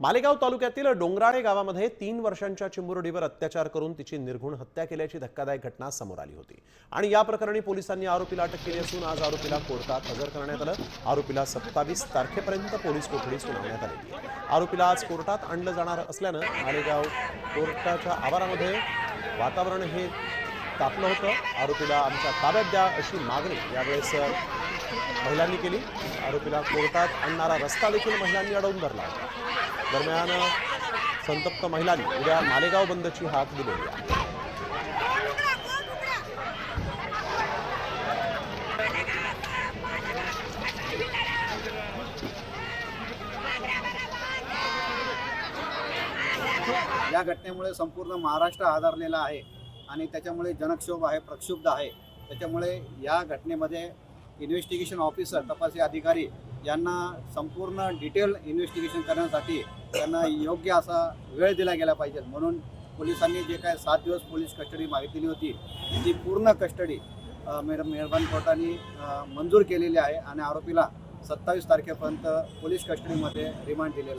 मालेगाव तालुक्यातील डोंगराळे गावामध्ये तीन वर्षांच्या चिमुरडीवर अत्याचार करून तिची निर्घुण हत्या केल्याची धक्कादायक घटना समोर आली होती. आणि या प्रकरणी पोलिसांनी आरोपीला अटक केली असून आज आरोपीला कोर्टात हजर करण्यात आलं. आरोपीला सत्तावीस तारखेपर्यंत पोलीस कोठडी सुनावण्यात आली आरोपीला आज कोर्टात आणलं जाणार असल्यानं मालेगाव कोर्टाच्या आवारामध्ये वातावरण हे तापलं होतं. आरोपीला आमच्या ताब्यात द्या अशी मागणी यावेळेस महिलांनी केली. आरोपीला कोर्टात आणणारा रस्ता देखील महिलांनी अडवून धरला होता. दरम्यान संतप्त महिलांनी उद्या मालेगाव बंदची हाक दिलेली आहे या घटनेमुळे संपूर्ण महाराष्ट्र आधारलेला आहे आणि त्याच्यामुळे जनक्षोभ आहे प्रक्षुब्ध आहे. त्याच्यामुळे या घटनेमध्ये इन्व्हेस्टिगेशन ऑफिसर तपासी अधिकारी यांना संपूर्ण डिटेल इन्व्हेस्टिगेशन करण्यासाठी त्यांना योग्य असा वेळ दिला गेला पाहिजे. म्हणून पोलिसांनी जे काय सात दिवस पोलीस कस्टडी मागितलेली होती ती पूर्ण कस्टडी अ, मेहरबान कोर्टाने मंजूर केलेली आहे आणि आरोपीला सत्तावीस तारखेपर्यंत पोलीस कस्टडीमध्ये रिमांड दिलेला